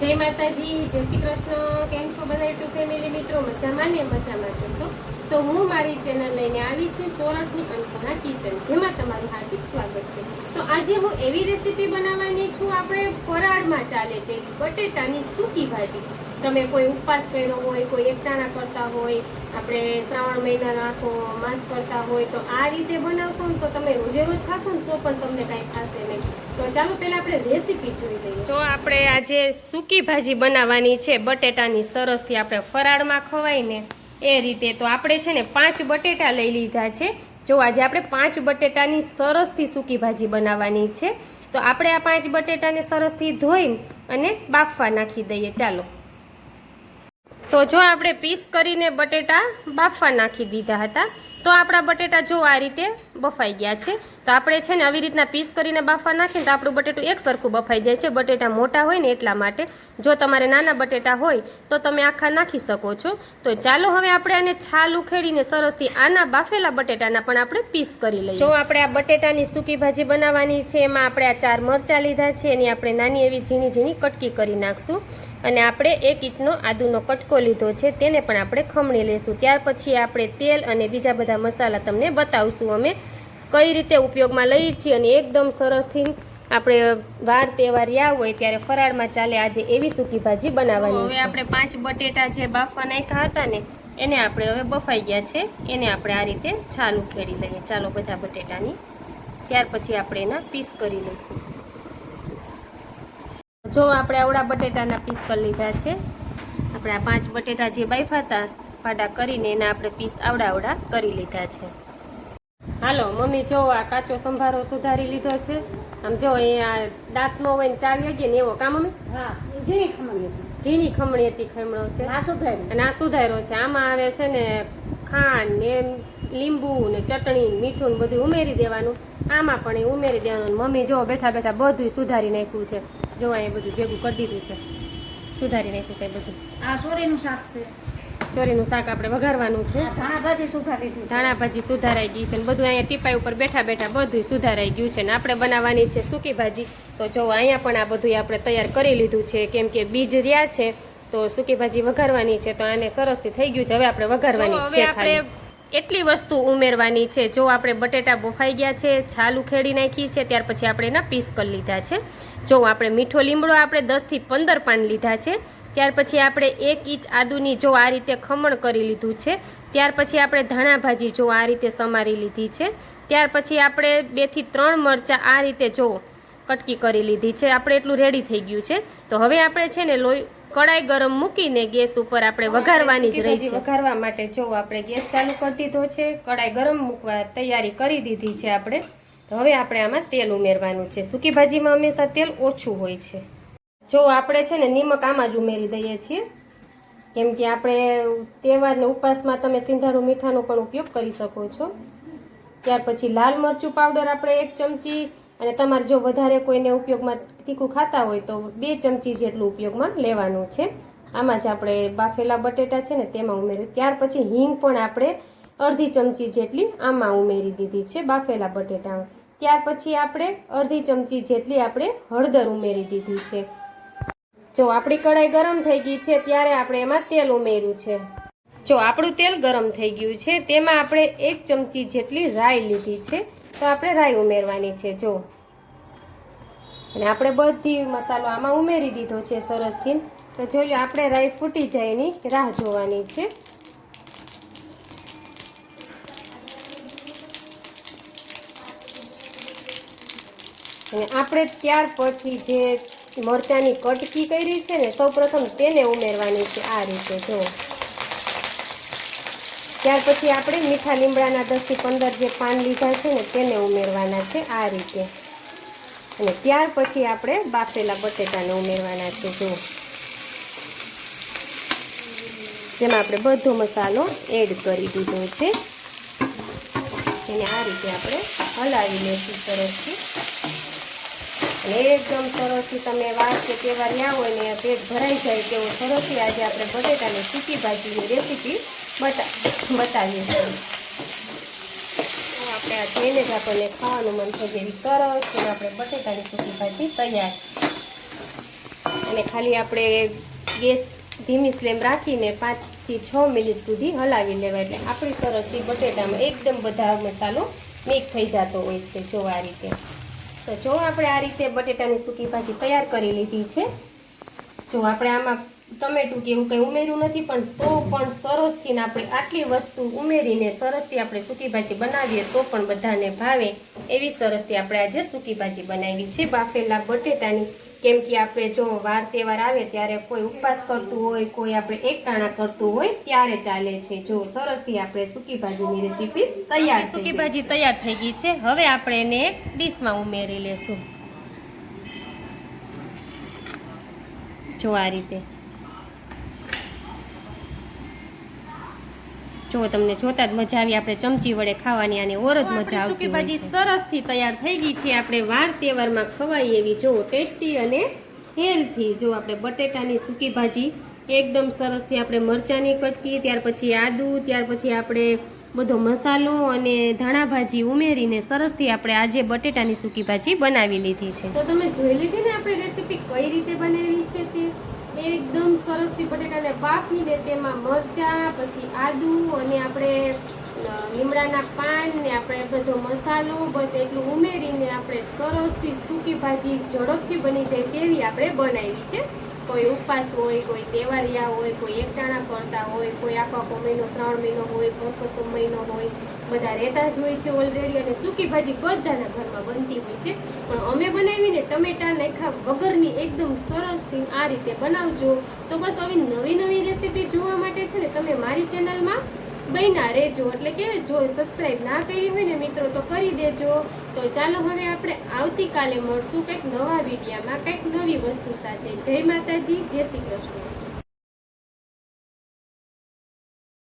જય માતાજી, જય શ્રી કૃષ્ણ. કેમ છો બધા યુટ્યુબ ફેમિલી મિત્રો? મજામાં ને? મજામાં જશો તો હું મારી ચેનલ લઈને આવી છું સોરઠની અન્નપૂર્ણા કિચન, જેમાં તમારું હાર્દિક સ્વાગત છે. તો આજે હું એવી રેસીપી બનાવવાની છું આપણે ફરાળમાં ચાલે તેવી બટેટાની સૂકી ભાજી. તમે કોઈ ઉપવાસ કર્યો હોય, કોઈ એકટાણા કરતા હોય, આપણે શ્રાવણ મહિનાનો આખો માસ કરતા હોય, તો આ રીતે બનાવશો ને તો તમે રોજે રોજ ખાશો ને તો પણ તમને કાંઈ ખાશે નહીં. તો ચાલો પહેલાં આપણે રેસીપી જોઈ લઈએ. જો આપણે આજે સૂકી ભાજી બનાવવાની છે, બટેટાની સરસથી આપણે ફરાળમાં ખવાય ને એ રીતે તો આપણે છે ને પાંચ બટેટા લઈ લીધા છે. જો આજે આપણે પાંચ બટેટાની સરસથી સૂકી ભાજી બનાવવાની છે, તો આપણે આ પાંચ બટેટાને સરસથી ધોઈ અને બાફવા નાખી દઈએ. ચાલો. તો જો આપણે પીસ કરીને બટેટા બાફવા નાખી દીધા હતા તો આપણા બટેટા જો આ રીતે બફાઈ ગયા છે, તો આપણે છે ને આવી રીતના પીસ કરીને બાફા નાખીએ તો આપણું બટેટું એક સરખું બફાઈ જાય છે. બટેટા મોટા હોય ને એટલા માટે જો તમારે નાના બટેટા હોય તો તમે આખા નાખી શકો છો. તો ચાલો હવે આપણે આને છાલ ઉખેડીને સરસથી આના બાફેલા બટેટાના પણ આપણે પીસ કરી લઈએ. જો આપણે આ બટેટાની સૂકી ભાજી બનાવવાની છે, એમાં આપણે આ ચાર મરચાં લીધા છે, એની આપણે નાની એવી ઝીણી ઝીણી કટકી કરી નાખશું. અને આપણે એક ઇંચનો આદુનો કટકો લીધો છે તેને પણ આપણે ખમણી લઈશું. ત્યાર પછી આપણે તેલ અને બીજા બધા મસાલા તમને બતાવશું અમે કઈ રીતે ઉપયોગમાં લઈએ છીએ અને એકદમ સરસથી આપણે વાર તહેવાર યા હોય ત્યારે ફરાળમાં ચાલે આજે એવી સૂકી ભાજી બનાવવાની હવે આપણે પાંચ બટેટા જે બાફવા નાખ્યા હતા ને એને આપણે હવે બફાઈ ગયા છે. એને આપણે આ રીતે છાલ ઉખેડી લઈએ. ચાલો બધા બટેટાની. ત્યાર પછી આપણે એના પીસ કરી લઈશું. જો આપણે આવડા બટેટાના પીસ કરી લીધા છે. આપણે આ પાંચ બટેટા જે બાફા હતા પાડા કરીને એના આપણે પીસ આવડા આવડા કરી લીધા છે. હાલો મમ્મી જો આ કાચો સંભારો સુધારી લીધો છે. આમ જો અહીંયા દાંતનો હોય ને ચાવી ગઈ ને એવો કા મમ્મી હા ઝીણી ખમણી હતી. ઝીણી ખમણી હતી ખમણો છે. આ સુધારી અને આ સુધાર્યો છે. આમાં આવે છે ને ખાંડ ને લીંબુ ને ચટણી મીઠું ને બધું ઉમેરી દેવાનું. આમાં પણ એ ઉમેરી દેવાનું. મમ્મી જો બેઠા બેઠા બધું સુધારી નાખ્યું છે. જો એ બધું ભેગું કરી દીધું છે. સુધારી નાખ્યું છે બધું. આ સોરીનું શાક છે. ચોરીનું શાક આપણે વઘારવાનું છે. ધાણા ભાજી સુધારી ધાણા ભાજી સુધારાઈ ગઈ છે ને બધું અહીંયા ટીપાઈ ઉપર બેઠા બેઠા બધું સુધારાઈ ગયું છે ને આપણે બનાવવાની છે સૂકી ભાજી. તો જો અહીંયા પણ આ બધું આપણે તૈયાર કરી લીધું છે. કેમ કે બીજ રહ્યા છે તો સૂકી ભાજી વઘારવાની છે તો આને સરસથી થઈ ગયું છે. હવે આપણે વઘારવાની છે આપણે એટલી વસ્તુ ઉમેરવાની છે. જો આપણે બટેટા બફાઈ ગયા છે, છાલ ઉખેડી નાખી છે, ત્યાર પછી આપણે એના પીસ કરી લીધા છે. જો આપણે મીઠો લીમડો આપણે દસથી પંદર પાન લીધા છે, ત્યાર પછી આપણે એક ઇંચ આદુની જો આ રીતે ખમણ કરી લીધું છે, ત્યાર પછી આપણે ધાણા ભાજી જો આ રીતે સમારી લીધી છે, ત્યાર પછી આપણે બેથી ત્રણ મરચાં આ રીતે જો કટકી કરી લીધી છે. આપણે એટલું રેડી થઈ ગયું છે. તો હવે આપણે છે ને લોહી કડાઈ ગરમ મૂકીને ગેસ ઉપર આપણે વઘારવાની જ રહી છે વઘારવા માટે જો આપણે ગેસ ચાલુ કરી દીધો છે કડાઈ ગરમ મૂકવા તૈયારી કરી દીધી છે આપણે તો હવે આપણે આમાં તેલ ઉમેરવાનું છે. સૂકી ભાજીમાં હંમેશા તેલ ઓછું હોય છે. જો આપણે છે ને નિમક આમાં જ ઉમેરી દઈએ છીએ કેમ કે આપણે તહેવારને ઉપવાસમાં તમે સિંધારું મીઠાનો પણ ઉપયોગ કરી શકો છો. ત્યાર પછી લાલ મરચું પાવડર આપણે એક ચમચી અને તમારે જો વધારે કોઈને ઉપયોગમાં તીખું ખાતા હોય તો બે ચમચી જેટલું ઉપયોગમાં લેવાનું છે. આમાં જ આપણે બાફેલા બટેટા છે ને તેમાં ઉમેર્યું. ત્યાર પછી હિંગ પણ આપણે અડધી ચમચી જેટલી આમાં ઉમેરી દીધી છે બાફેલા બટેટામાં ત્યાર પછી આપણે અડધી ચમચી જેટલી આપણે હળદર ઉમેરી દીધી છે. જો આપણી કઢાઈ ગરમ થઈ ગઈ છે ત્યારે આપણે એમાં તેલ ઉમેર્યું છે. જો આપણું તેલ ગરમ થઈ ગયું છે તેમાં આપણે એક ચમચી જેટલી રાઈ લીધી છે. તો આપણે રાઈ ઉમેરવાની છે, જો. અને આપણે બધી મસાલો આમાં ઉમેરી દીધો છે સરસથી તો જોઈએ આપણે રાઈ ફૂટી જાય એની રાહ જોવાની છે. અને આપણે ત્યાર પછી જે મરચાંની કટકી કરી છે ને સૌ પ્રથમ તેને ઉમેરવાની છે આ રીતે, જો. ત્યાર પછી આપણે મીઠા લીમડાના દસથી પંદર જે પાન લીધા છે ને તેને ઉમેરવાના છે આ રીતે. અને ત્યાર પછી આપણે બાફેલા બટેટાને ઉમેરવાના છે જો જેમાં આપણે બધો મસાલો એડ કરી દીધો છે. એને આ રીતે આપણે હલાવી લઈશું સરસથી. અને એકદમ સરસથી તમે વાર કે તહેવાર ના હોય ને પેટ ભરાઈ જાય તેવું સરસથી આજે આપણે બટેટાની સૂકી ભાજીની રેસીપી બતા, બતાવીએ. છીએ આપણે આ જોઈને જ આપણને ખાવાનું મન થાય જેવી સરસ અને આપણે બટેટાની સૂકી ભાજી તૈયાર. અને ખાલી આપણે ગેસ ધીમી ફ્લેમ રાખીને પાંચથી છ મિનિટ સુધી હલાવી લેવાય. એટલે આપણી સરસથી બટેટામાં એકદમ બધા મસાલો મિક્સ થઈ જતો હોય છે, જો આ રીતે. તો જો આપણે આ રીતે બટેટાની સૂકી ભાજી તૈયાર કરી લીધી છે, જો આપણે આમાં ટમેટું કે એવું કંઈ ઉમેર્યું નથી પણ તો પણ સરસથી આપણે આટલી વસ્તુ ઉમેરીને સરસથી આપણે સૂકી ભાજી બનાવીએ તો પણ બધાને ભાવે. એવી સરસથી આપણે આજે સૂકી ભાજી બનાવી છે બાફેલા બટેટાની. કેમ કે આપણે જો વાર તહેવાર આવે ત્યારે કોઈ ઉપવાસ કરતું હોય કોઈ આપણે એક ટાણા કરતું હોય ત્યારે ચાલે છે. જો સરસથી આપણે સૂકી ભાજીની રેસીપી તૈયાર સૂકી ભાજી તૈયાર થઈ ગઈ છે. હવે આપણે એને એક ડીશમાં ઉમેરી લેશું. જો આ રીતે. જો તમને જોતા જ મજા આવી આપણે ચમચી વડે ખાવાની અને ઓર જ મજા આવતી ભાજી સરસથી તૈયાર થઈ ગઈ છે. આપણે વાર તહેવારમાં ખવાય એવી જો ટેસ્ટી અને હેલ્થી જો આપણે બટેટાની સૂકી ભાજી એકદમ સરસથી આપણે મરચાંની કટકી ત્યાર પછી આદુ ત્યાર પછી આપણે બધો મસાલો અને ધાણા ભાજી ઉમેરીને સરસથી આપણે આજે બટેટાની સૂકી ભાજી બનાવી લીધી છે. તો તમે જોઈ લીધી ને આપણે રેસીપી કઈ રીતે બનાવી છે તે? એકદમ સરસથી બટેટાને બાફીને તેમાં મરચાં, પછી આદુ અને આપણે લીમડાના પાન ને આપણે બધો મસાલો, બસ એટલું ઉમેરીને આપણે સરસથી સૂકી ભાજી ઝડપથી બની જાય તેવી આપણે બનાવી છે. કોઈ ઉપવાસ હોય, કોઈ તહેવારિયા હોય, કોઈ એકટાણા કરતા હોય, કોઈ આખો આખો મહિનો શ્રાવણ મહિનો હોય પુરુષોત્તમ મહિનો હોય બધા રહેતા જ હોય છે ઓલરેડી અને સૂકી ભાજી બધાના ઘરમાં બનતી હોય છે. પણ અમે બનાવીને ટમેટા નાખ્યા વગરની એકદમ સરસથી આ રીતે બનાવજો. તો બસ આવી નવી નવી રેસીપી જોવા માટે છે ને તમે મારી ચેનલમાં બન્યા રહેજો. એટલે કે જો સબસ્ક્રાઈબ ના કરી હોય ને મિત્રો, તો કરી દેજો. તો ચાલો હવે આપણે આવતીકાલે મળશું કંઈક નવા વિડીયામાં, કંઈક નવી વસ્તુ સાથે. જય માતાજી, જય શ્રી કૃષ્ણ.